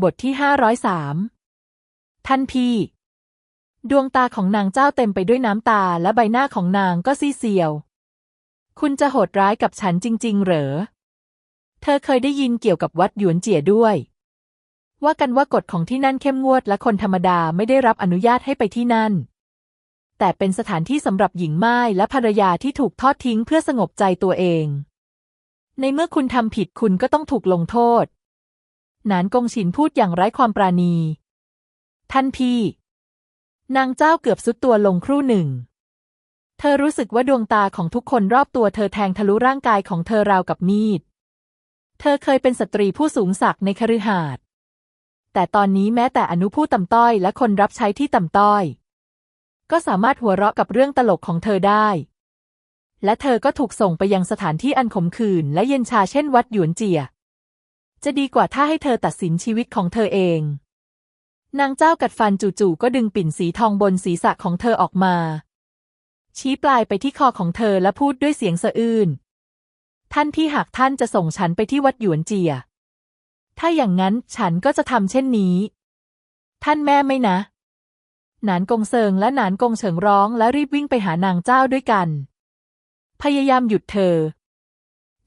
บทที่ห้าร้อยสามท่านพี่ ดวงตาของนางเจ้าเต็มไปด้วยน้ำตาและใบหน้าของนางก็ซีเซียว คุณจะโหดร้ายกับฉันจริง ๆ เหรอ เธอเคยได้ยินเกี่ยวกับวัดหยวนเจี๋ยด้วย ว่ากันว่ากฎของที่นั่นเข้มงวดและคนธรรมดาไม่ได้รับอนุญาตให้ไปที่นั่น แต่เป็นสถานที่สำหรับหญิงม่ายและภรรยาที่ถูกทอดทิ้งเพื่อสงบใจตัวเอง ในเมื่อคุณทำผิดคุณก็ต้องถูกลงโทษ นานกงฉินพูดอย่างไร้ความปราณี ท่านพี่ นางเจ้าเกือบสุดตัวลงครู่หนึ่ง เธอรู้สึกว่าดวงตาของทุกคนรอบตัวเธอแทงทะลุร่างกายของเธอราวกับมีด เธอเคยเป็นสตรีผู้สูงศักดิ์ในคฤหาสน์แต่ตอนนี้แม้แต่อนุผู้ต่ำต้อยและคนรับใช้ที่ต่ำต้อย ก็สามารถหัวเราะกับเรื่องตลกของเธอได้ และเธอก็ถูกส่งไปยังสถานที่อันขมขื่นและเย็นชาเช่นวัดหยวนเจีย จะดีกว่าถ้าให้เธอตัดสินชีวิตของเธอเอง นางเจ้ากัดฟันจู่ๆก็ดึงปิ่นสีทองบนศีรษะของเธอออกมา ชี้ปลายไปที่คอของเธอและพูดด้วยเสียงสะอื้นท่านพี่หากท่านจะส่งฉันไปที่วัดหยวนเจีย ถ้าอย่างนั้นฉันก็จะทำเช่นนี้ ท่านแม่ไม่นะ หนานกงเซิงและหนานกงเฉิงร้องและรีบวิ่งไปหานางเจ้าด้วยกัน พยายามหยุดเธอ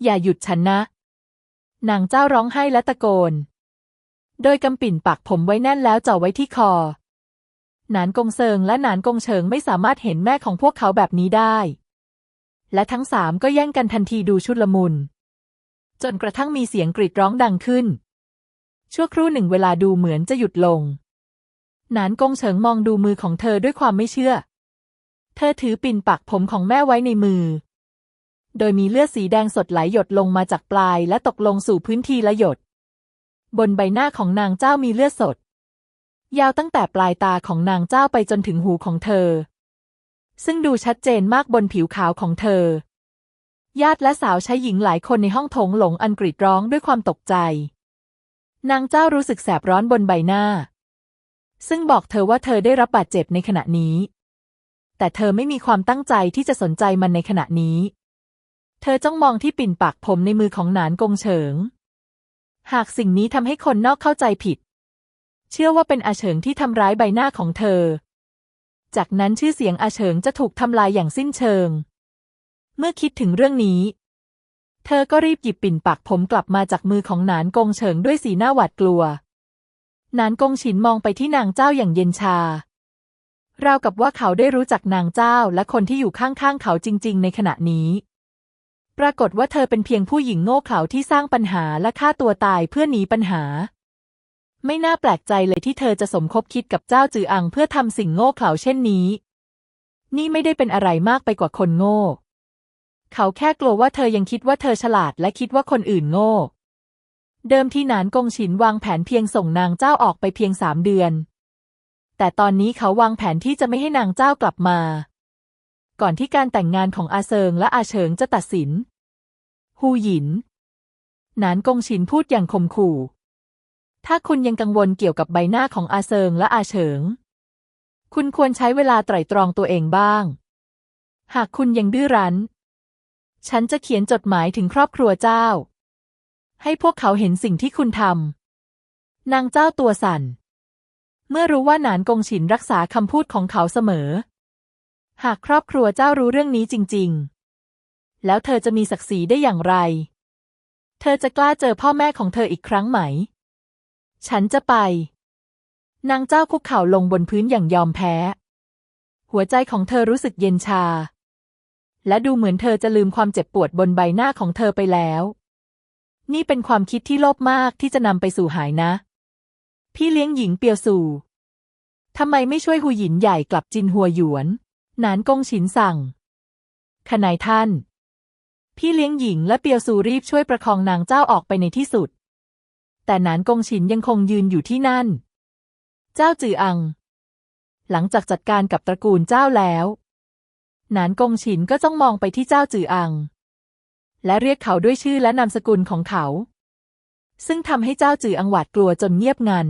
อย่าหยุดฉันนะ นางเจ้าร้องไห้และตะโกน โดยกำปิ่นปักผมไว้แน่นแล้วจ่อไว้ที่คอ หนานกงเซิงและหนานกงเฉิงไม่สามารถเห็นแม่ของพวกเขาแบบนี้ได้ และทั้งสามก็แย่งกันทันทีดูชุดละมุน จนกระทั่งมีเสียงกรีดร้องดังขึ้น ชั่วครู่หนึ่งเวลาดูเหมือนจะหยุดลง หนานกงเฉิงมองดูมือของเธอด้วยความไม่เชื่อ เธอถือปิ่นปักผมของแม่ไว้ในมือ โดยมีเลือดสีแดงสดไหลหยดลงมาจากปลาย และตกลงสู่พื้นทีละหยด บนใบหน้าของนางเจ้ามีเลือดสด ยาวตั้งแต่ปลายตาของนางเจ้าไปจนถึงหูของเธอ ซึ่งดูชัดเจนมากบนผิวขาวของเธอ ญาติและสาวใช้หญิงหลายคนในห้องโถงหลงอันกรีดร้องด้วยความตกใจ นางเจ้ารู้สึกแสบร้อนบนใบหน้า ซึ่งบอกเธอว่าเธอได้รับบาดเจ็บในขณะนี้ แต่เธอไม่มีความตั้งใจที่จะสนใจมันในขณะนี้ เธอจ้องมองที่ปิ่นปากผมในมือของหนานกงเฉิง หากสิ่งนี้ทำให้คนนอกเข้าใจผิด เชื่อว่าเป็นอาเฉิงที่ทำร้ายใบหน้าของเธอ จากนั้นชื่อเสียงอาเฉิงจะถูกทำลายอย่างสิ้นเชิง เมื่อคิดถึงเรื่องนี้ เธอก็รีบหยิบปิ่นปักผมกลับมาจากมือของหนานกงเฉิงด้วยสีหน้าหวาดกลัว หนานกงฉินมองไปที่นางเจ้าอย่างเย็นชาราวกับว่าเขาได้รู้จักนางเจ้าและคนที่อยู่ข้างๆเขาจริง ๆ ในขณะนี้ ปรากฏว่าเธอเป็นเพียงผู้หญิงโง่เขลาที่สร้างปัญหาและฆ่าตัวตายเพื่อหนีปัญหา ไม่น่าแปลกใจเลยที่เธอจะสมคบคิดกับเจ้าจืออังเพื่อทำสิ่งโง่เขลาเช่นนี้ นี่ไม่ได้เป็นอะไรมากไปกว่าคนโง่ เขาแค่กลัวว่าเธอยังคิดว่าเธอฉลาดและคิดว่าคนอื่นโง่ เดิมที่หนานกงฉินวางแผนเพียงส่งนางเจ้าออกไปเพียงสามเดือน แต่ตอนนี้เขาวางแผนที่จะไม่ให้นางเจ้ากลับมา ก่อนที่การแต่งงานของอาเซิงและอาเฉิงจะตัดสิน ฮูหยิน หนานกงฉินพูดอย่างคมขู่ ถ้าคุณยังกังวลเกี่ยวกับใบหน้าของอาเซิงและอาเฉิง คุณควรใช้เวลาไตร่ตรองตัวเองบ้าง หากคุณยังดื้อรั้น ฉันจะเขียนจดหมายถึงครอบครัวเจ้า ให้พวกเขาเห็นสิ่งที่คุณทำ นางเจ้าตัวสั่น เมื่อรู้ว่าหนานกงฉินรักษาคำพูดของเขาเสมอ หากครอบครัวเจ้ารู้เรื่องนี้จริง ๆ แล้วเธอจะมีศักดิ์ศรีได้อย่างไร เธอจะกล้าเจอพ่อแม่ของเธออีกครั้งไหม ฉันจะไป นางเจ้าคุกเข่าลงบนพื้นอย่างยอมแพ้ หัวใจของเธอรู้สึกเย็นชา และดูเหมือนเธอจะลืมความเจ็บปวดบนใบหน้าของเธอไปแล้ว นี่เป็นความคิดที่โลภมากที่จะนำไปสู่หายนะ พี่เลี้ยงหญิงเปียวสู่ทำไมไม่ช่วยหูหยินใหญ่กลับจินหัวหยวน นานกงฉินสั่ง ขนายท่าน พี่เลี้ยงหญิงและเปียวสู่รีบช่วยประคองนางเจ้าออกไปในที่สุด แต่นานกงฉินยังคงยืนอยู่ที่นั่น เจ้าจืออัง หลังจากจัดการกับตระกูลเจ้าแล้วนานกงฉินก็จ้องมองไปที่เจ้าจืออัง และเรียกเขาด้วยชื่อและนามสกุลของเขา ซึ่งทำให้เจ้าจืออังหวาดกลัวจนเงียบงัน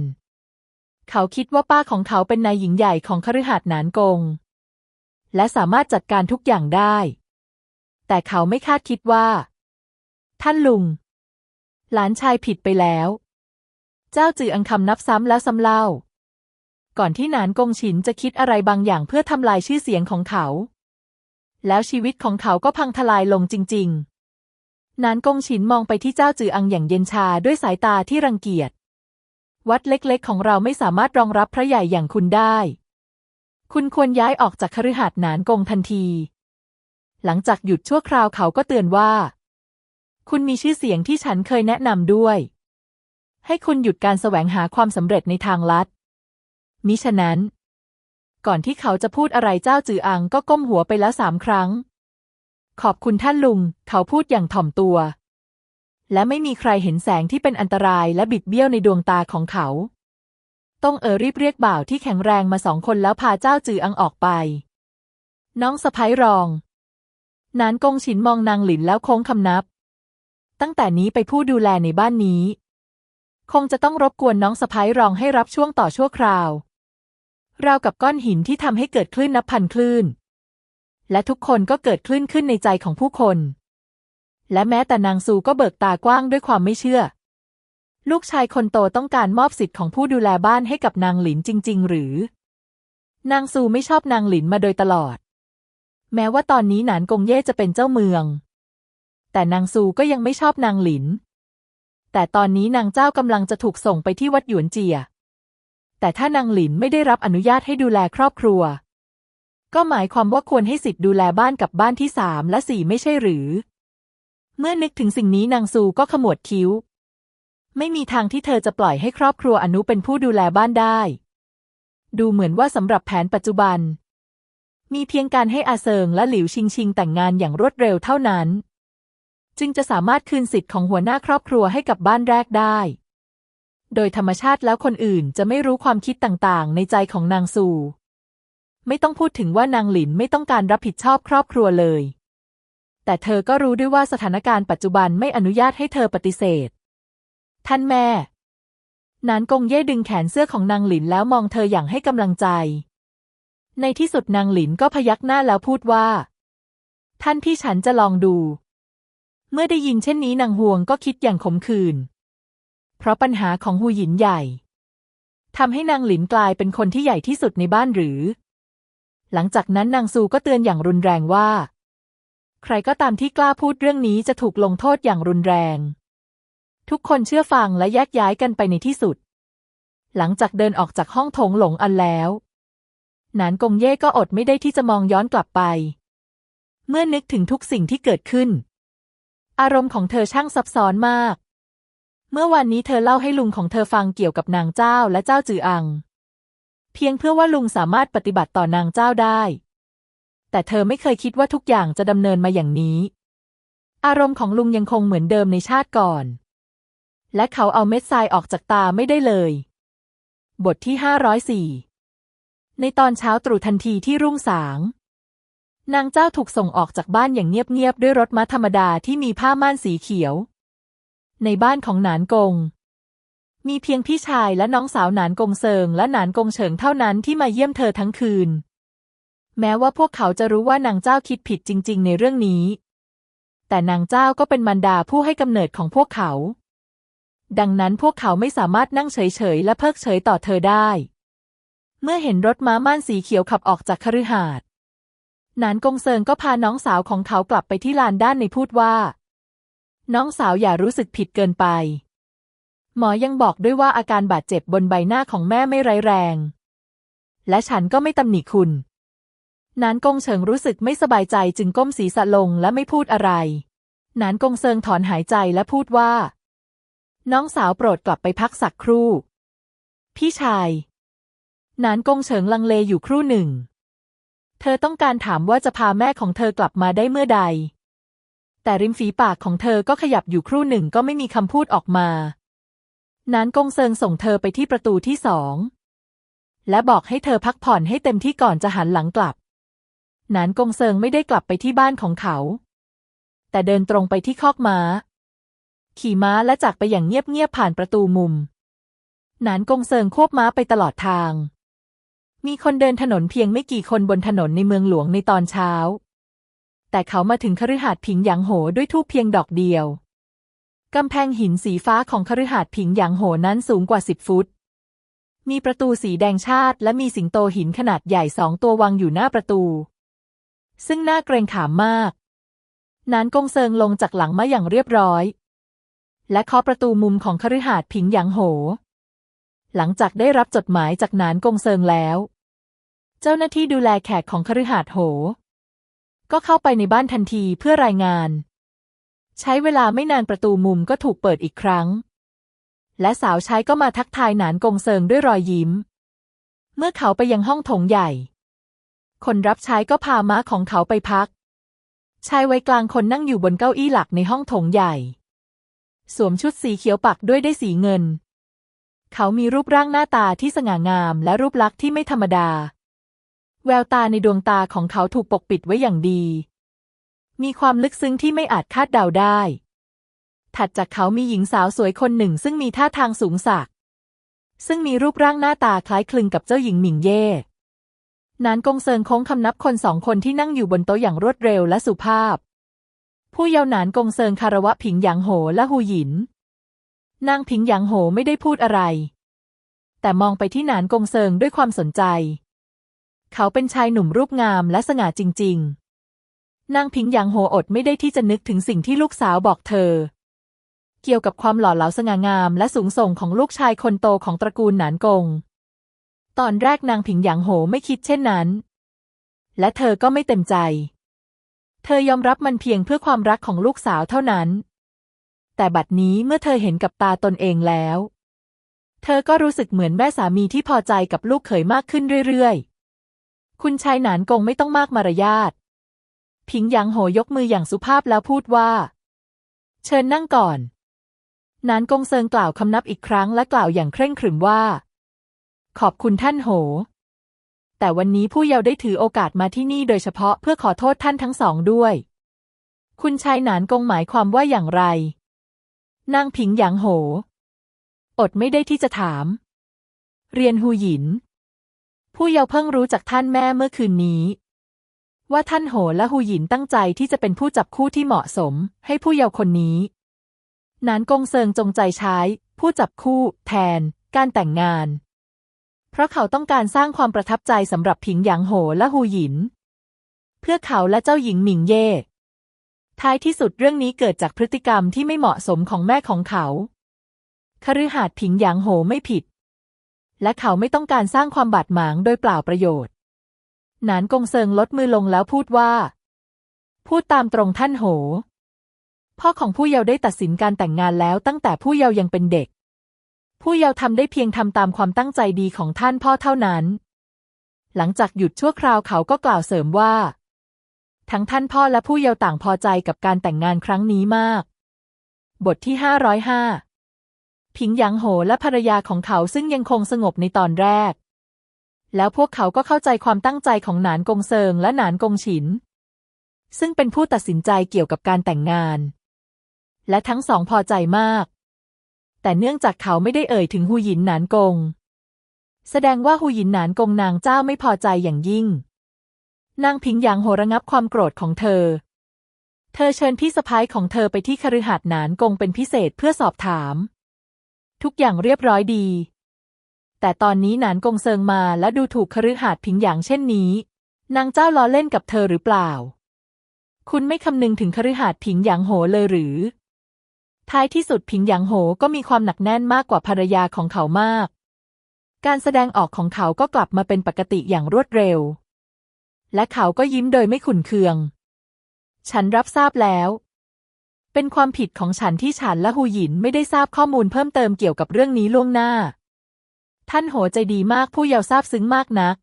เขาคิดว่าป้าของเขาเป็นนายหญิงใหญ่ของคฤหาสน์นานกง และสามารถจัดการทุกอย่างได้ แต่เขาไม่คาดคิดว่า ท่านลุง หลานชายผิดไปแล้ว เจ้าจืออังคำนับซ้ำแล้วซ้ำเล่า ก่อนที่หนานกงฉินจะคิดอะไรบางอย่างเพื่อทำลายชื่อเสียงของเขา แล้วชีวิตของเขาก็พังทลายลงจริง ๆ นานกงฉินมองไปที่เจ้าจืออังอย่างเย็นชาด้วยสายตาที่รังเกียจ วัดเล็กๆ ของเราไม่สามารถรองรับพระใหญ่อย่างคุณได้ คุณควรย้ายออกจากคฤหาสน์หนานกงทันที หลังจากหยุดชั่วคราวเขาก็เตือนว่า คุณมีชื่อเสียงที่ฉันเคยแนะนำด้วย ให้คุณหยุดการแสวงหาความสำเร็จในทางลัด มิฉะนั้น ก่อนที่เขาจะพูดอะไรเจ้าจืออังก็ก้มหัวไปแล้วสามครั้ง ขอบคุณท่านลุง เขาพูดอย่างถ่อมตัว และไม่มีใครเห็นแสงที่เป็นอันตรายและบิดเบี้ยวในดวงตาของเขา ต้องเออรีบเรียกบ่าวที่แข็งแรงมาสองคนแล้วพาเจ้าจืออังออกไป น้องสะพ้ยรอง นานกงฉินมองนางหลินแล้วโค้งคำนับ ตั้งแต่นี้ไปผู้ดูแลในบ้านนี้ คงจะต้องรบกวนน้องสะพ้ยรองให้รับช่วงต่อชั่วคราว ราวกับก้อนหินที่ทำให้เกิดคลื่นนับพันคลื่น และทุกคนก็เกิดคลื่นขึ้นในใจของผู้คน และแม้แต่นางซูก็เบิกตากว้างด้วยความไม่เชื่อ ลูกชายคนโตต้องการมอบสิทธิ์ของผู้ดูแลบ้านให้กับนางหลินจริง ๆ หรือ นางซูไม่ชอบนางหลินมาโดยตลอด แม้ว่าตอนนี้หนานกงเย่จะเป็นเจ้าเมือง แต่นางซูก็ยังไม่ชอบนางหลิน แต่ตอนนี้นางเจ้ากำลังจะถูกส่งไปที่วัดหยวนเจีย แต่ถ้านางหลินไม่ได้รับอนุญาตให้ดูแลครอบครัว ก็หมายความว่าควรให้สิทธิ์ดูแลบ้านกับบ้านที่สามและสี่ไม่ใช่หรือ เมื่อนึกถึงสิ่งนี้นางซูก็ขมวดคิ้ว ไม่มีทางที่เธอจะปล่อยให้ครอบครัวอนุเป็นผู้ดูแลบ้านได้ ดูเหมือนว่าสำหรับแผนปัจจุบัน มีเพียงการให้อาเซิงและหลิวชิงชิงแต่งงานอย่างรวดเร็วเท่านั้น จึงจะสามารถคืนสิทธิ์ของหัวหน้าครอบครัวให้กับบ้านแรกได้ โดยธรรมชาติแล้วคนอื่นจะไม่รู้ความคิดต่างๆ ในใจของนางซูไม่ต้องพูดถึงว่านางหลินไม่ต้องการรับผิดชอบครอบครัวเลย แต่เธอก็รู้ด้วยว่าสถานการณ์ปัจจุบันไม่อนุญาตให้เธอปฏิเสธ ท่านแม่ นานกงเย่ดึงแขนเสื้อของนางหลินแล้วมองเธออย่างให้กำลังใจ ในที่สุดนางหลินก็พยักหน้าแล้วพูดว่า ท่านพี่ฉันจะลองดู เมื่อได้ยินเช่นนี้นางฮวงก็คิดอย่างขมขื่น เพราะปัญหาของฮูหยินใหญ่ทำให้นางหลินกลายเป็นคนที่ใหญ่ที่สุดในบ้านหรือ หลังจากนั้นนางซูก็เตือนอย่างรุนแรงว่า ใครก็ตามที่กล้าพูดเรื่องนี้จะถูกลงโทษอย่างรุนแรง ทุกคนเชื่อฟังและแยกย้ายกันไปในที่สุด หลังจากเดินออกจากห้องโถงหลงอันแล้วหนานกงเย่ก็อดไม่ได้ที่จะมองย้อนกลับไป เมื่อนึกถึงทุกสิ่งที่เกิดขึ้น อารมณ์ของเธอช่างซับซ้อนมาก เมื่อวันนี้เธอเล่าให้ลุงของเธอฟังเกี่ยวกับนางเจ้าและเจ้าจืออัง เพียงเพื่อว่าลุงสามารถปฏิบัติต่อนางเจ้าได้ แต่เธอไม่เคยคิดว่าทุกอย่างจะดำเนินมาอย่างนี้ อารมณ์ของลุงยังคงเหมือนเดิมในชาติก่อน และเขาเอาเม็ดทรายออกจากตาไม่ได้เลย บทที่ห้าร้อยสี่ในตอนเช้าตรู่ทันทีที่รุ่งสาง นางเจ้าถูกส่งออกจากบ้านอย่างเงียบๆด้วยรถม้าธรรมดาที่มีผ้าม่านสีเขียว ในบ้านของหนานกง มีเพียงพี่ชายและน้องสาวหนานกงเซิงและหนานกงเฉิงเท่านั้นที่มาเยี่ยมเธอทั้งคืน แม้ว่าพวกเขาจะรู้ว่านางเจ้าคิดผิดจริง ๆ ในเรื่องนี้ แต่นางเจ้าก็เป็นมารดาผู้ให้กำเนิดของพวกเขา ดังนั้นพวกเขาไม่สามารถนั่งเฉยๆ และเพิกเฉยต่อเธอได้ เมื่อเห็นรถม้าม่านสีเขียวขับออกจากคฤหาสน์นานกงเซิงก็พาน้องสาวของเขากลับไปที่ลานด้านในพูดว่า น้องสาวอย่ารู้สึกผิดเกินไป หมอยังบอกด้วยว่าอาการบาดเจ็บบนใบหน้าของแม่ไม่ร้ายแรง และฉันก็ไม่ตำหนิคุณนานกงเฉิงรู้สึกไม่สบายใจจึงก้มศีรษะลงและไม่พูดอะไรนานกงเซิงถอนหายใจและพูดว่า น้องสาวโปรดกลับไปพักสักครู่ พี่ชาย นานกงเฉิงลังเลอยู่ครู่หนึ่ง เธอต้องการถามว่าจะพาแม่ของเธอกลับมาได้เมื่อใด แต่ริมฝีปากของเธอก็ขยับอยู่ครู่หนึ่งก็ไม่มีคำพูดออกมา นานกงเซิงส่งเธอไปที่ประตูที่สอง และบอกให้เธอพักผ่อนให้เต็มที่ก่อนจะหันหลังกลับ นานกงเซิงไม่ได้กลับไปที่บ้านของเขา แต่เดินตรงไปที่คอกม้า ขี่ม้าและจากไปอย่างเงียบๆผ่านประตูมุมนานกงเซิงควบม้าไปตลอดทาง มีคนเดินถนนเพียงไม่กี่คนบนถนนในเมืองหลวงในตอนเช้า แต่เขามาถึงคฤหาสน์ผิงหยางโหด้วยทูบเพียงดอกเดียว กำแพงหินสีฟ้าของคฤหาสน์ผิงหยางโหนั้นสูงกว่าสิบฟุต มีประตูสีแดงชาติ และมีสิงโตหินขนาดใหญ่สองตัววางอยู่หน้าประตู ซึ่งน่าเกรงขามมากนานกงเซิงลงจากหลังมาอย่างเรียบร้อย และเคาะประตูมุมของคฤหาสน์ผิงหยางโห หลังจากได้รับจดหมายจากนานกงเซิงแล้ว เจ้าหน้าที่ดูแลแขกของคฤหาสน์โห ก็เข้าไปในบ้านทันทีเพื่อรายงาน ใช้เวลาไม่นานประตูมุมก็ถูกเปิดอีกครั้ง และสาวใช้ก็มาทักทายหนานกงเซิงด้วยรอยยิ้ม เมื่อเขาไปยังห้องโถงใหญ่ คนรับใช้ก็พาม้าของเขาไปพักชายวัยกลางคนนั่งอยู่บนเก้าอี้หลักในห้องโถงใหญ่ สวมชุดสีเขียวปักด้วยได้สีเงิน เขามีรูปร่างหน้าตาที่สง่างามและรูปลักษณ์ที่ไม่ธรรมดา แววตาในดวงตาของเขาถูกปกปิดไว้อย่างดี มีความลึกซึ้งที่ไม่อาจคาดเดาได้ ถัดจากเขามีหญิงสาวสวยคนหนึ่งซึ่งมีท่าทางสูงสัก ซึ่งมีรูปร่างหน้าตาคล้ายคลึงกับเจ้าหญิงหมิงเย่นานกงเซิงโค้งคำนับคนสองคนที่นั่งอยู่บนโต๊ะอย่างรวดเร็วและสุภาพ ผู้เยาว์หนานกงเซิงคารวะผิงหยางโหและหูหยิน นางผิงหยางโหไม่ได้พูดอะไร แต่มองไปที่หนานกงเซิงด้วยความสนใจ เขาเป็นชายหนุ่มรูปงามและสง่าจริง ๆ นางผิงหยางโหอดไม่ได้ที่จะนึกถึงสิ่งที่ลูกสาวบอกเธอ เกี่ยวกับความหล่อเหลาสง่างามและสูงส่งของลูกชายคนโตของตระกูลหนานกง ตอนแรกนางผิงหยางโหไม่คิดเช่นนั้น และเธอก็ไม่เต็มใจ เธอยอมรับมันเพียงเพื่อความรักของลูกสาวเท่านั้น แต่บัดนี้เมื่อเธอเห็นกับตาตนเองแล้ว เธอก็รู้สึกเหมือนแม่สามีที่พอใจกับลูกเขยมากขึ้นเรื่อยๆ คุณชายหนานกงไม่ต้องมากมารยาทผิงหยางโหยกมืออย่างสุภาพแล้วพูดว่า เชิญนั่งก่อน นานกงเซิงกล่าวคำนับอีกครั้งและกล่าวอย่างเคร่งขรึมว่า ขอบคุณท่านโห แต่วันนี้ผู้เยาว์ได้ถือโอกาสมาที่นี่โดยเฉพาะเพื่อขอโทษท่านทั้งสองด้วย คุณชายหนานกงหมายความว่าอย่างไร นางผิงหยางโห อดไม่ได้ที่จะถาม เรียนฮูหยิน ผู้เยาว์เพิ่งรู้จากท่านแม่เมื่อคืนนี้ ว่าท่านโหและฮูหยินตั้งใจที่จะเป็นผู้จับคู่ที่เหมาะสม ให้ผู้เยาว์คนนี้ นานกงเซิงจงใจใช้ ผู้จับคู่ แทน การแต่งงาน เพราะเขาต้องการสร้างความประทับใจสำหรับผิงหยางโหและฮูหยิน เพื่อเขาและเจ้าหญิงหมิงเย่ ท้ายที่สุดเรื่องนี้เกิดจากพฤติกรรมที่ไม่เหมาะสมของแม่ของเขาคฤหาสน์ผิงหยางโหไม่ผิด และเขาไม่ต้องการสร้างความบาดหมางโดยเปล่าประโยชน์ หนานกงเซิงลดมือลงแล้วพูดว่า พูดตามตรงท่านโห พ่อของผู้เยาว์ได้ตัดสินการแต่งงานแล้วตั้งแต่ผู้เยาว์ยังเป็นเด็ก ผู้เยาว์ทำได้เพียงทำตามความตั้งใจดีของท่านพ่อเท่านั้น หลังจากหยุดชั่วคราวเขาก็กล่าวเสริมว่า ทั้งท่านพ่อและผู้เยาว์ต่างพอใจกับการแต่งงานครั้งนี้มาก บทที่ห้าร้อยห้าผิงหยางโหและภรรยาของเขาซึ่งยังคงสงบในตอนแรก แล้วพวกเขาก็เข้าใจความตั้งใจของหนานกงเซิงและหนานกงฉิน ซึ่งเป็นผู้ตัดสินใจเกี่ยวกับการแต่งงาน และทั้งสองพอใจมาก แต่เนื่องจากเขาไม่ได้เอ่ยถึงหูหยินหนานกง แสดงว่าหูหยินหนานกงนางเจ้าไม่พอใจอย่างยิ่ง นางผิงหยางโหระงับความโกรธของเธอ เธอเชิญพี่สะพ้ายของเธอไปที่คฤหาสน์หนานกงเป็นพิเศษเพื่อสอบถาม ทุกอย่างเรียบร้อยดี แต่ตอนนี้หนานกงเซิงมาและดูถูกคฤหาสน์ผิงหยางเช่นนี้ นางเจ้าล้อเล่นกับเธอหรือเปล่า คุณไม่คำนึงถึงคฤหาสน์ผิงหยางโหเลยหรือ ท้ายที่สุดผิงหยางโหก็มีความหนักแน่นมากกว่าภรรยาของเขามาก การแสดงออกของเขาก็กลับมาเป็นปกติอย่างรวดเร็ว และเขาก็ยิ้มโดยไม่ขุนเคือง ฉันรับทราบแล้ว เป็นความผิดของฉันที่ฉันและหูหยินไม่ได้ทราบข้อมูลเพิ่มเติมเกี่ยวกับเรื่องนี้ล่วงหน้า ท่านโหใจดีมากผู้เยาวทราบซึ้งมากนัก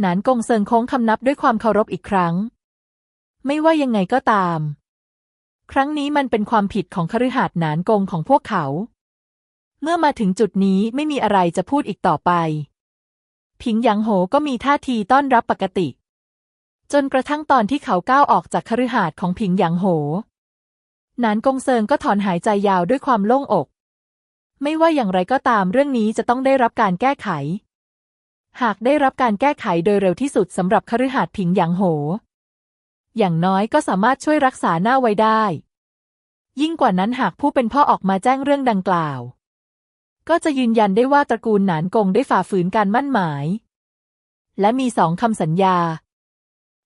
หนานกงเซิงโค้งคำนับด้วยความเคารพอีกครั้ง ไม่ว่ายังไงก็ตาม ครั้งนี้มันเป็นความผิดของคฤหาสน์หนานกงของพวกเขา เมื่อมาถึงจุดนี้ไม่มีอะไรจะพูดอีกต่อไปผิงหยางโหก็มีท่าทีต้อนรับปกติ จนกระทั่งตอนที่เขาก้าวออกจากคฤหาสน์ของผิงหยางโหหนานกงเซิงก็ถอนหายใจยาวด้วยความโล่งอก ไม่ว่าอย่างไรก็ตามเรื่องนี้จะต้องได้รับการแก้ไข หากได้รับการแก้ไขโดยเร็วที่สุดสำหรับคฤหาสน์ผิงหยางโห อย่างน้อยก็สามารถช่วยรักษาหน้าไว้ได้ ยิ่งกว่านั้นหากผู้เป็นพ่อออกมาแจ้งเรื่องดังกล่าว ก็จะยืนยันได้ว่าตระกูลหนานกงได้ฝ่าฝืนการมั่นหมาย และมีสองคำสัญญา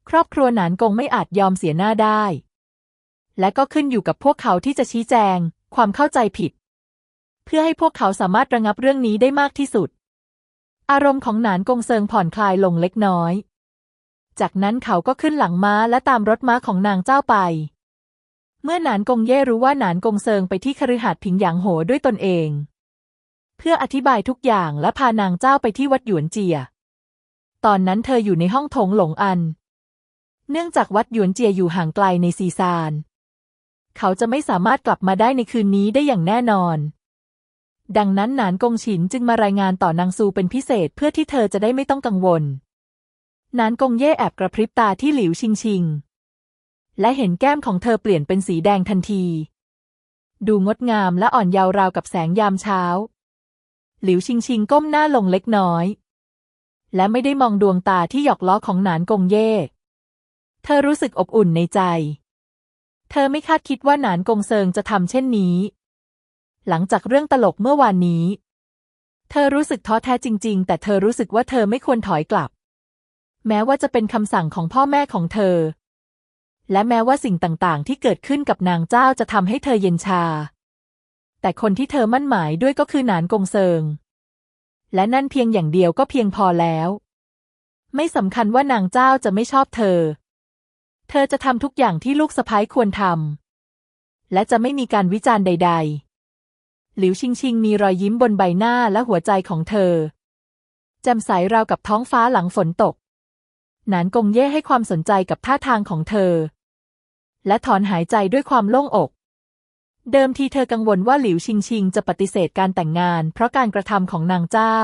ครอบครัวหนานกงไม่อาจยอมเสียหน้าได้ และก็ขึ้นอยู่กับพวกเขาที่จะชี้แจง ความเข้าใจผิด เพื่อให้พวกเขาสามารถระงับเรื่องนี้ได้มากที่สุดอารมณ์ของหนานกงเซิงผ่อนคลายลงเล็กน้อย จากนั้นเขาก็ขึ้นหลังม้าและตามรถม้าของนางเจ้าไป เมื่อหนานกงเย่รู้ว่าหนานกงเซิงไปที่คฤหาสน์ผิงหยางโหด้วยตนเอง เพื่ออธิบายทุกอย่างและพานางเจ้าไปที่วัดหยวนเจีย ตอนนั้นเธออยู่ในห้องโถงหลงอัน เนื่องจากวัดหยวนเจียอยู่ห่างไกลในซีซาน เขาจะไม่สามารถกลับมาได้ในคืนนี้ได้อย่างแน่นอน ดังนั้นหนานกงฉินจึงมารายงานต่อนางซูเป็นพิเศษเพื่อที่เธอจะได้ไม่ต้องกังวล นานกงเย่แอบกระพริบตาที่หลิวชิงชิง และเห็นแก้มของเธอเปลี่ยนเป็นสีแดงทันที ดูงดงามและอ่อนเยาว์ราวกับแสงยามเช้า หลิวชิงชิงก้มหน้าลงเล็กน้อย และไม่ได้มองดวงตาที่หยอกล้อของหนานกงเย่ เธอรู้สึกอบอุ่นในใจ เธอไม่คาดคิดว่าหนานกงเซิงจะทำเช่นนี้ หลังจากเรื่องตลกเมื่อวานนี้ เธอรู้สึกท้อแท้จริง ๆ แต่เธอรู้สึกว่าเธอไม่ควรถอยกลับ แม้ว่าจะเป็นคำสั่งของพ่อแม่ของเธอ และแม้ว่าสิ่งต่างๆ ที่เกิดขึ้นกับนางเจ้าจะทำให้เธอเย็นชา แต่คนที่เธอมั่นหมายด้วยก็คือหนานกงเซิง และนั่นเพียงอย่างเดียวก็เพียงพอแล้ว ไม่สำคัญว่านางเจ้าจะไม่ชอบเธอ เธอจะทำทุกอย่างที่ลูกสะพ้ายควรทำและจะไม่มีการวิจารณ์ใด ๆหลิวชิงชิงมีรอยยิ้มบนใบหน้าและหัวใจของเธอแจ่มใสราวกับท้องฟ้าหลังฝนตก หนานกงเย่ให้ความสนใจกับท่าทางของเธอ และถอนหายใจด้วยความโล่งอก เดิมทีเธอกังวลว่าหลิวชิงชิงจะปฏิเสธการแต่งงาน เพราะการกระทำของนางเจ้า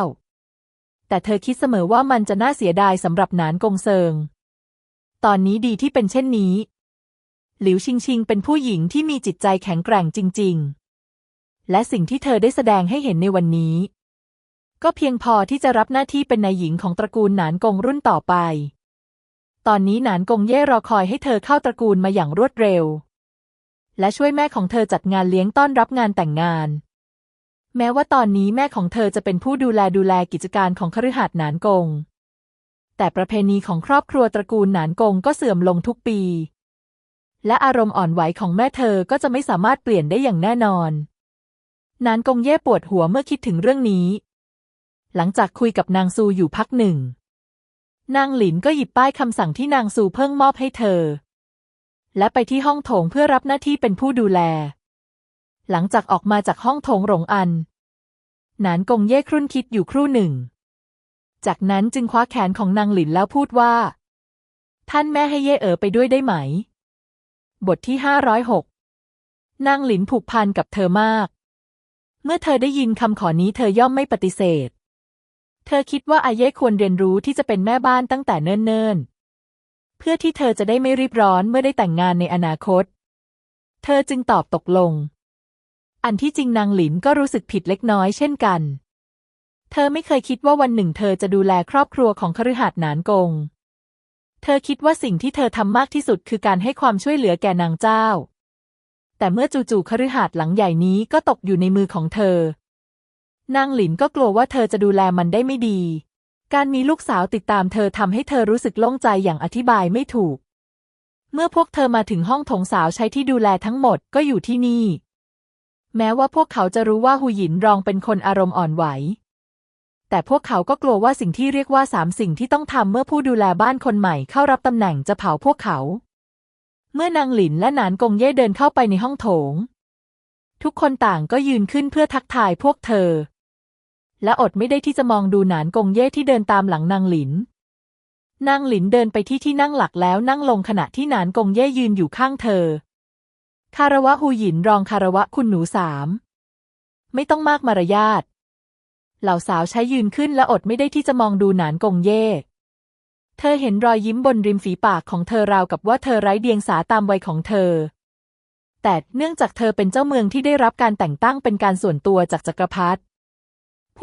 แต่เธอคิดเสมอว่ามันจะน่าเสียดายสำหรับหนานกงเซิง ตอนนี้ดีที่เป็นเช่นนี้ หลิวชิงชิงเป็นผู้หญิงที่มีจิตใจแข็งแกร่งจริง ๆ และสิ่งที่เธอได้แสดงให้เห็นในวันนี้ ก็เพียงพอที่จะรับหน้าที่เป็นนายหญิงของตระกูลหนานกงรุ่นต่อไป ตอนนี้หนานกงเย่รอคอยให้เธอเข้าตระกูลมาอย่างรวดเร็ว และช่วยแม่ของเธอจัดงานเลี้ยงต้อนรับงานแต่งงาน แม้ว่าตอนนี้แม่ของเธอจะเป็นผู้ดูแลดูแลกิจการของคฤหาสน์หนานกง แต่ประเพณีของครอบครัวตระกูลหนานกงก็เสื่อมลงทุกปี และอารมณ์อ่อนไหวของแม่เธอก็จะไม่สามารถเปลี่ยนได้อย่างแน่นอนนานกงเย่ปวดหัวเมื่อคิดถึงเรื่องนี้ หลังจากคุยกับนางซูอยู่พักหนึ่ง นางหลินก็หยิบป้ายคำสั่งที่นางซูเพิ่งมอบให้เธอ และไปที่ห้องโถงเพื่อรับหน้าที่เป็นผู้ดูแล หลังจากออกมาจากห้องโถงหลงอัน หนานกงเย่ครุ่นคิดอยู่ครู่หนึ่ง จากนั้นจึงคว้าแขนของนางหลินแล้วพูดว่า ท่านแม่ให้เย่เอ๋อไปด้วยได้ไหม บทที่ห้าร้อยหกนางหลินผูกพันกับเธอมาก เมื่อเธอได้ยินคำขอนี้เธอย่อมไม่ปฏิเสธ เธอคิดว่าอาเย่ควรเรียนรู้ที่จะเป็นแม่บ้านตั้งแต่เนิ่นๆ เพื่อที่เธอจะได้ไม่รีบร้อนเมื่อได้แต่งงานในอนาคต เธอจึงตอบตกลง อันที่จริงนางหลินก็รู้สึกผิดเล็กน้อยเช่นกัน เธอไม่เคยคิดว่าวันหนึ่งเธอจะดูแลครอบครัวของคฤหาสน์หนานกง เธอคิดว่าสิ่งที่เธอทำมากที่สุดคือการให้ความช่วยเหลือแก่นางเจ้า แต่เมื่อจู่ๆคฤหาสน์หลังใหญ่นี้ก็ตกอยู่ในมือของเธอ นางหลินก็กลัวว่าเธอจะดูแลมันได้ไม่ดี การมีลูกสาวติดตามเธอทำให้เธอรู้สึกโล่งใจอย่างอธิบายไม่ถูก เมื่อพวกเธอมาถึงห้องโถงสาวใช้ที่ดูแลทั้งหมดก็อยู่ที่นี่ แม้ว่าพวกเขาจะรู้ว่าหูหยินรองเป็นคนอารมณ์อ่อนไหว แต่พวกเขาก็กลัวว่าสิ่งที่เรียกว่าสามสิ่งที่ต้องทำเมื่อผู้ดูแลบ้านคนใหม่เข้ารับตำแหน่งจะเผาพวกเขา เมื่อนางหลินและหนานกงเย่เดินเข้าไปในห้องโถง ทุกคนต่างก็ยืนขึ้นเพื่อทักทายพวกเธอ และอดไม่ได้ที่จะมองดูหนานกงเย่ที่เดินตามหลังนางหลิน นางหลินเดินไปที่ที่นั่งหลักแล้วนั่งลงขณะที่หนานกงเย่ยืนอยู่ข้างเธอ คารวะหูหยินรองคารวะคุณหนูสามไม่ต้องมากมารยาท เหล่าสาวใช้ยืนขึ้นและอดไม่ได้ที่จะมองดูหนานกงเย่ เธอเห็นรอยยิ้มบนริมฝีปากของเธอราวกับว่าเธอไร้เดียงสาตามวัยของเธอ แต่เนื่องจากเธอเป็นเจ้าเมืองที่ได้รับการแต่งตั้งเป็นการส่วนตัวจากจักรพรรดิ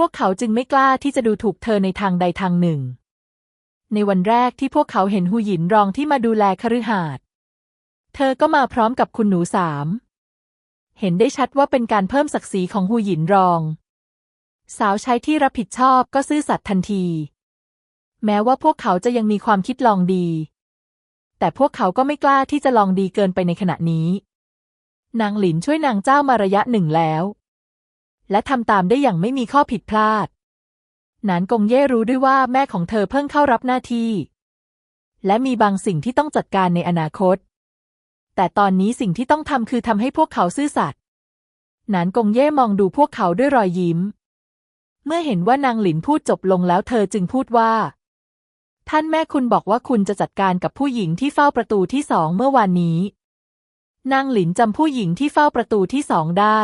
พวกเขาจึงไม่กล้าที่จะดูถูกเธอในทางใดทางหนึ่ง ในวันแรกที่พวกเขาเห็นหูหยินรองที่มาดูแลคฤหาสน์เธอก็มาพร้อมกับคุณหนูสาม เห็นได้ชัดว่าเป็นการเพิ่มศักดิ์ศรีของหูหยินรอง สาวใช้ที่รับผิดชอบก็ซื่อสัตย์ทันที แม้ว่าพวกเขาจะยังมีความคิดลองดี แต่พวกเขาก็ไม่กล้าที่จะลองดีเกินไปในขณะนี้ นางหลินช่วยนางเจ้ามาระยะหนึ่งแล้ว และทำตามได้อย่างไม่มีข้อผิดพลาด หนานกงเย่รู้ด้วยว่าแม่ของเธอเพิ่งเข้ารับหน้าที่ และมีบางสิ่งที่ต้องจัดการในอนาคต แต่ตอนนี้สิ่งที่ต้องทำคือทำให้พวกเขาซื่อสัตย์หนานกงเย่มองดูพวกเขาด้วยรอยยิ้ม เมื่อเห็นว่านางหลินพูดจบลงแล้วเธอจึงพูดว่า ท่านแม่คุณบอกว่าคุณจะจัดการกับผู้หญิงที่เฝ้าประตูที่สองเมื่อวานนี้ นางหลินจำผู้หญิงที่เฝ้าประตูที่สองได้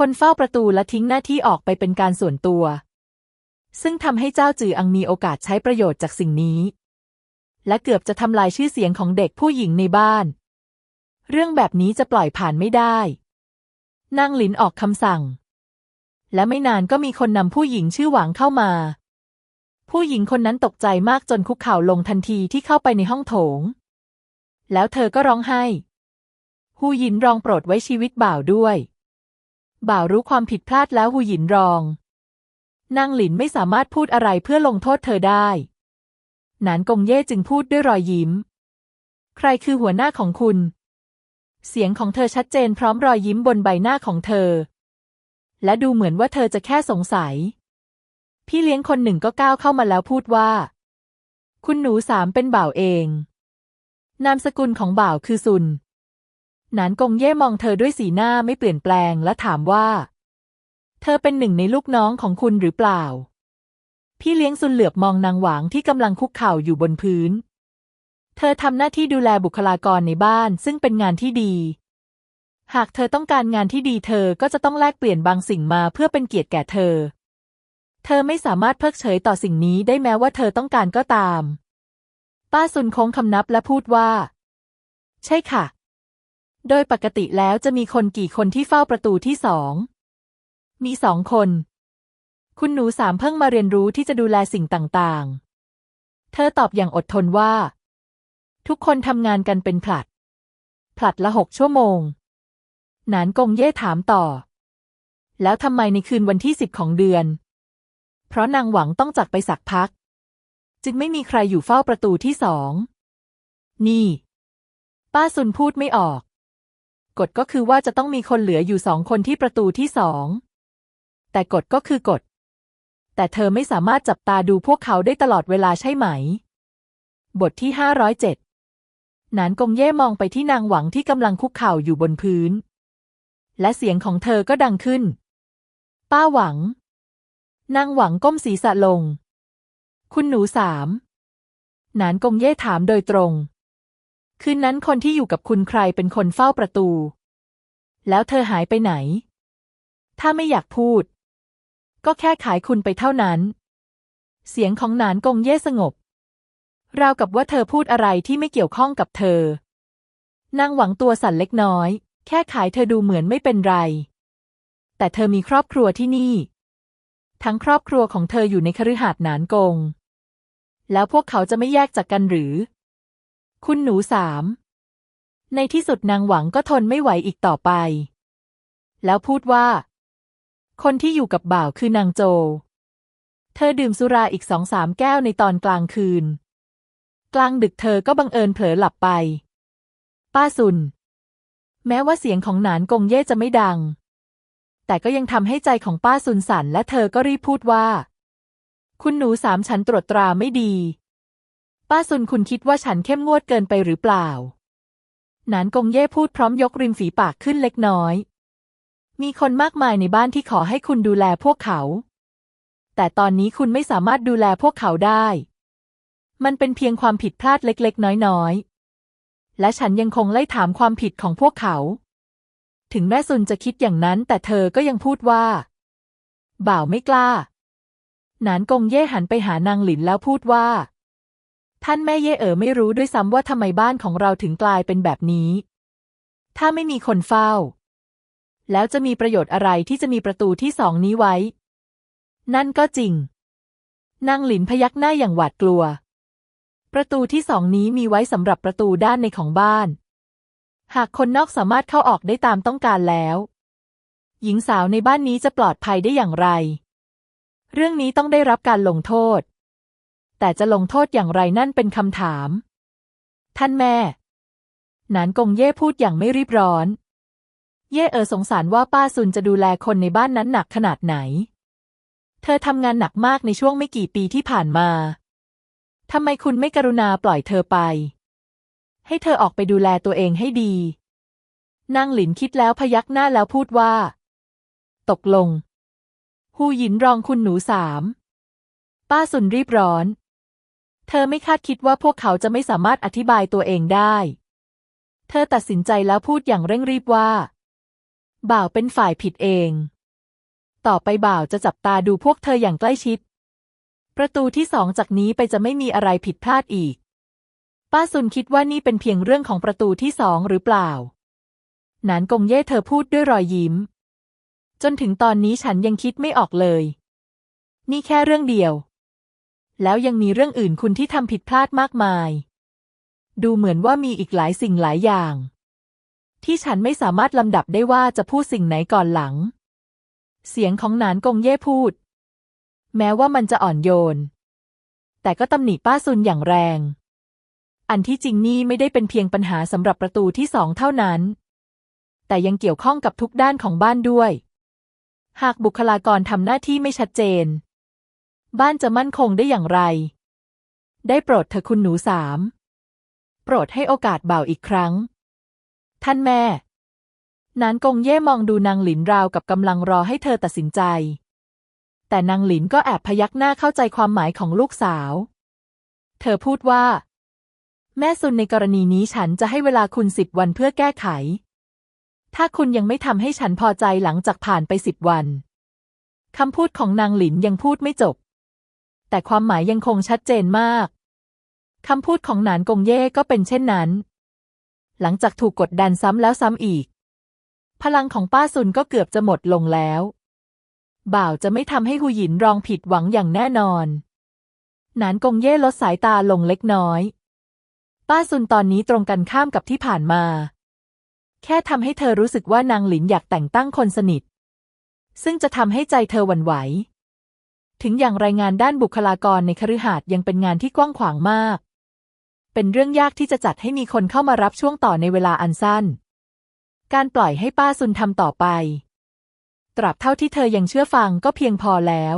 คนเฝ้าประตูและทิ้งหน้าที่ออกไปเป็นการส่วนตัว ซึ่งทำให้เจ้าจืออังมีโอกาสใช้ประโยชน์จากสิ่งนี้ และเกือบจะทำลายชื่อเสียงของเด็กผู้หญิงในบ้าน เรื่องแบบนี้จะปล่อยผ่านไม่ได้ นางหลินออกคำสั่ง และไม่นานก็มีคนนำผู้หญิงชื่อหวังเข้ามา ผู้หญิงคนนั้นตกใจมากจนคุกเข่าลงทันทีที่เข้าไปในห้องโถง แล้วเธอก็ร้องไห้ฮูหยินรองโปรดไว้ชีวิตบ่าวด้วย บ่าวรู้ความผิดพลาดแล้วฮูหยินรอง นางหลินไม่สามารถพูดอะไรเพื่อลงโทษเธอได้ หนานกงเย่จึงพูดด้วยรอยยิ้ม ใครคือหัวหน้าของคุณ เสียงของเธอชัดเจนพร้อมรอยยิ้มบนใบหน้าของเธอ และดูเหมือนว่าเธอจะแค่สงสัย พี่เลี้ยงคนหนึ่งก็ก้าวเข้ามาแล้วพูดว่า คุณหนูสามเป็นบ่าวเอง นามสกุลของบ่าวคือซุน นานกงเย่มองเธอด้วยสีหน้าไม่เปลี่ยนแปลงและถามว่า เธอเป็นหนึ่งในลูกน้องของคุณหรือเปล่า พี่เลี้ยงซุนเหลือบมองนางหวางที่กำลังคุกเข่าอยู่บนพื้น เธอทำหน้าที่ดูแลบุคลากรในบ้านซึ่งเป็นงานที่ดี หากเธอต้องการงานที่ดีเธอก็จะต้องแลกเปลี่ยนบางสิ่งมาเพื่อเป็นเกียรติแก่เธอ เธอไม่สามารถเพิกเฉยต่อสิ่งนี้ได้แม้ว่าเธอต้องการก็ตาม ป้าซุนโค้งคำนับและพูดว่า ใช่ค่ะ โดยปกติแล้วจะมีคนกี่คนที่เฝ้าประตูที่สอง มีสองคน คุณหนูสามเพิ่งมาเรียนรู้ที่จะดูแลสิ่งต่างๆ เธอตอบอย่างอดทนว่า ทุกคนทำงานกันเป็นผลัด ผลัดละหกชั่วโมง หนานกงเย่ถามต่อ แล้วทำไมในคืนวันที่สิบของเดือน เพราะนางหวังต้องจากไปสักพัก จึงไม่มีใครอยู่เฝ้าประตูที่สอง นี่ ป้าซุนพูดไม่ออก กฎก็คือว่าจะต้องมีคนเหลืออยู่สองคนที่ประตูที่สอง แต่กฎก็คือกฎ แต่เธอไม่สามารถจับตาดูพวกเขาได้ตลอดเวลาใช่ไหม บทที่ห้าร้อยเจ็ดหนานกงเย่มองไปที่นางหวังที่กำลังคุกเข่าอยู่บนพื้น และเสียงของเธอก็ดังขึ้น ป้าหวัง นางหวังก้มศีรษะลง คุณหนูสามหนานกงเย่ถามโดยตรง คืนนั้นคนที่อยู่กับคุณใครเป็นคนเฝ้าประตู แล้วเธอหายไปไหน ถ้าไม่อยากพูด ก็แค่ขายคุณไปเท่านั้น เสียงของหนานกงเย่สงบ ราวกับว่าเธอพูดอะไรที่ไม่เกี่ยวข้องกับเธอ นางหวังตัวสั่นเล็กน้อย แค่ขายเธอดูเหมือนไม่เป็นไร แต่เธอมีครอบครัวที่นี่ ทั้งครอบครัวของเธออยู่ในคฤหาสน์หนานกง แล้วพวกเขาจะไม่แยกจากกันหรือ คุณหนูสาม ในที่สุดนางหวังก็ทนไม่ไหวอีกต่อไป แล้วพูดว่า คนที่อยู่กับบ่าวคือนางโจ เธอดื่มสุราอีกสองสามแก้วในตอนกลางคืน กลางดึกเธอก็บังเอิญเผลอหลับไป ป้าซุน แม้ว่าเสียงของหนานกงเย่จะไม่ดัง แต่ก็ยังทำให้ใจของป้าซุนสั่นและเธอก็รีบพูดว่า คุณหนูสามฉันตรวจตราไม่ดี ป้าซุนคุณคิดว่าฉันเข้มงวดเกินไปหรือเปล่า หนานกงเย่พูดพร้อมยกริมฝีปากขึ้นเล็กน้อย มีคนมากมายในบ้านที่ขอให้คุณดูแลพวกเขา แต่ตอนนี้คุณไม่สามารถดูแลพวกเขาได้ มันเป็นเพียงความผิดพลาดเล็กๆ น้อยๆ และฉันยังคงไล่ถามความผิดของพวกเขา ถึงแม่ซุนจะคิดอย่างนั้น แต่เธอก็ยังพูดว่า บ่าวไม่กล้า หนานกงเย่หันไปหานางหลินแล้วพูดว่า ท่านแม่เย่เอ๋อไม่รู้ด้วยซ้ำว่าทำไมบ้านของเราถึงกลายเป็นแบบนี้ ถ้าไม่มีคนเฝ้า แล้วจะมีประโยชน์อะไรที่จะมีประตูที่สองนี้ไว้ นั่นก็จริง นางหลินพยักหน้าอย่างหวาดกลัว ประตูที่สองนี้มีไว้สำหรับประตูด้านในของบ้าน หากคนนอกสามารถเข้าออกได้ตามต้องการแล้ว หญิงสาวในบ้านนี้จะปลอดภัยได้อย่างไร เรื่องนี้ต้องได้รับการลงโทษ แต่จะลงโทษอย่างไรนั่นเป็นคำถาม ท่านแม่หนานกงเย่พูดอย่างไม่รีบร้อน เย่เออสงสารว่าป้าซุนจะดูแลคนในบ้านนั้นหนักขนาดไหน เธอทำงานหนักมากในช่วงไม่กี่ปีที่ผ่านมาทำไมคุณไม่กรุณาปล่อยเธอไป ให้เธอออกไปดูแลตัวเองให้ดี นางหลินคิดแล้วพยักหน้าแล้วพูดว่า ตกลงฮูหยินรองคุณหนูสาม ป้าสุนรีบร้อน เธอไม่คาดคิดว่าพวกเขาจะไม่สามารถอธิบายตัวเองได้ เธอตัดสินใจแล้วพูดอย่างเร่งรีบว่า บ่าวเป็นฝ่ายผิดเอง ต่อไปบ่าวจะจับตาดูพวกเธออย่างใกล้ชิด ประตูที่สองจากนี้ไปจะไม่มีอะไรผิดพลาดอีก ป้าซุนคิดว่านี่เป็นเพียงเรื่องของประตูที่สองหรือเปล่าหนานกงเย่เธอพูดด้วยรอยยิ้ม จนถึงตอนนี้ฉันยังคิดไม่ออกเลย นี่แค่เรื่องเดียว แล้วยังมีเรื่องอื่นคุณที่ทำผิดพลาดมากมาย ดูเหมือนว่ามีอีกหลายสิ่งหลายอย่าง ที่ฉันไม่สามารถลำดับได้ว่าจะพูดสิ่งไหนก่อนหลัง เสียงของหนานกงเย่พูด แม้ว่ามันจะอ่อนโยน แต่ก็ตำหนิป้าซุนอย่างแรง อันที่จริงนี่ไม่ได้เป็นเพียงปัญหาสำหรับประตูที่สองเท่านั้น แต่ยังเกี่ยวข้องกับทุกด้านของบ้านด้วย หากบุคลากรทำหน้าที่ไม่ชัดเจน บ้านจะมั่นคงได้อย่างไร ได้โปรดเถอคุณหนูสาม โปรดให้โอกาสบ่าวอีกครั้ง ท่านแม่ นานกงเย่มองดูนางหลินราวกับกำลังรอให้เธอตัดสินใจ แต่นางหลินก็แอบพยักหน้าเข้าใจความหมายของลูกสาว เธอพูดว่า แม่ซุนในกรณีนี้ฉันจะให้เวลาคุณสิบวันเพื่อแก้ไข ถ้าคุณยังไม่ทำให้ฉันพอใจหลังจากผ่านไปสิบวันคำพูดของนางหลินยังพูดไม่จบ แต่ความหมายยังคงชัดเจนมากคำพูดของหนานกงเย่ก็เป็นเช่นนั้น หลังจากถูกกดดันซ้ำแล้วซ้ำอีก พลังของป้าซุนก็เกือบจะหมดลงแล้ว บ่าวจะไม่ทำให้หูหยินรองผิดหวังอย่างแน่นอน หนานกงเย่ลดสายตาลงเล็กน้อย ป้าซุนตอนนี้ตรงกันข้ามกับที่ผ่านมา แค่ทำให้เธอรู้สึกว่านางหลินอยากแต่งตั้งคนสนิท ซึ่งจะทำให้ใจเธอหวั่นไหว ถึงอย่างรายงานด้านบุคลากรในคฤหาสน์ยังเป็นงานที่กว้างขวางมาก เป็นเรื่องยากที่จะจัดให้มีคนเข้ามารับช่วงต่อในเวลาอันสั้น การปล่อยให้ป้าซุนทำต่อไป ตราบเท่าที่เธอยังเชื่อฟังก็เพียงพอแล้ว